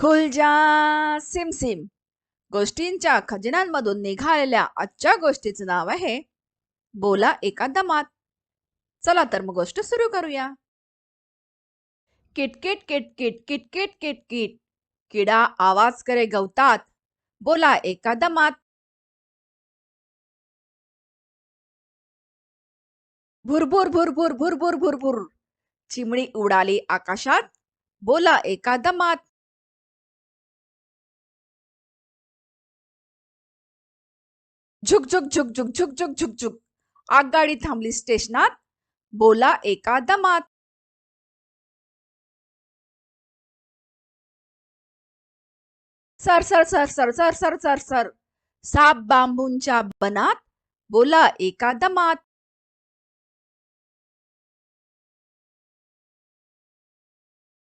खुलजा सिमसिम. गोष्टींच्या खजिन्यांमधून निघालेल्या आजच्या गोष्टीचं नाव आहे बोला एका दमात चला तर मग गोष्ट सुरू करूया. किटकिट किटकिट किटकिट किटकिट किडा आवाज करे गवतात. बोला एका दमात भुरभुर भुरभुर भुरभुर भुरभुर. चिमणी उडाली आकाशात. बोला एका दमात झुक झुक झुक झुक झुक झुक झुक झुक. आगगाडी थांबली स्टेशनात. बोला एका दमात. सर सर सर सर सर सर सर सर. साप बांबूंच्या बनात. बोला एका दमात.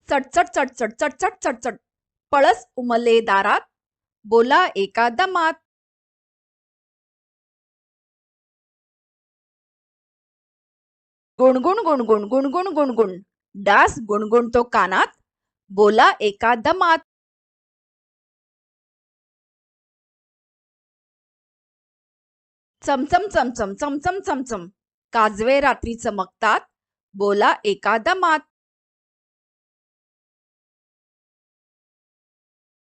चटचट चटचट चटचट चटचट पळस उमले दारात बोला एका दमात. गुणगुण गुणगुण गुणगुण गुणगुण. डास गुणगुणतो कानात बोला एका दमात चमचम चमचम चमचम चमचम. काजवे रात्री चमकतात बोला एका दमात